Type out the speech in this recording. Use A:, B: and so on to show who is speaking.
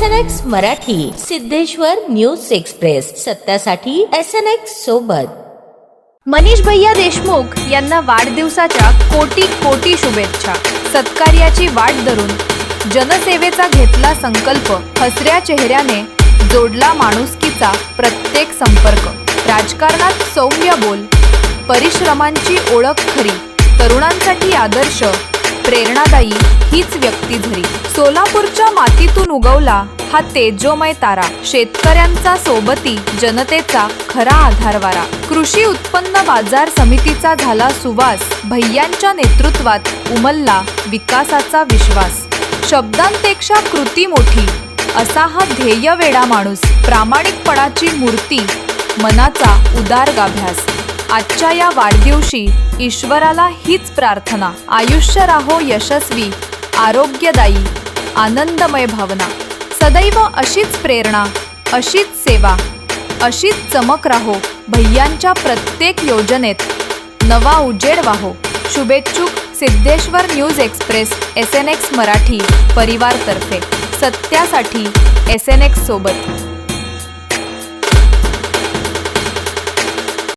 A: S N X Marathi Siddheshwar news express. सत्यासाठी S N x सोबत.
B: मनीष भैया देशमुख यांना वाढदिवसाच्या कोटी कोटी शुभेच्छा. सत्कार्याची वाट धरून जनसेवेचा घेतला संकल्प हसऱ्या चेहऱ्याने जोडला माणुसकीचा प्रत्येक संपर्क. राजकारणात सौम्य बोल परिश्रमांची ओळख खरी तरुणांसाठी आदर्श प्रेरणादायी हीच व्यक्ती झरी. सोलापूरच्या मातीतून उगवला हा तेजोमय तारा शेतकऱ्यांचा सोबती जनतेचा खरा आधारवारा. कृषी उत्पन्न बाजार समितीचा झाला सुवास भैयांच्या नेतृत्वात उमलला विकासाचा विश्वास. शब्दांपेक्षा कृती मोठी असा हा ध्येय वेडा माणूस प्रामाणिकपणाची मूर्ती मनाचा उदार गाभ्यास आजच्या या वाढदिवशी ईश्वराला हीच प्रार्थना. आयुष्य राहो यशस्वी आरोग्यदायी आनंदमय भावना. सदैव अशीच प्रेरणा अशीच सेवा अशीच चमक राहो. भैयांच्या प्रत्येक योजनेत नवा उजेड वाहो. शुभेच्छुक Siddheshwar news express S N X Marathi परिवारतर्फे. सत्यासाठी एस एन एक्स सोबत.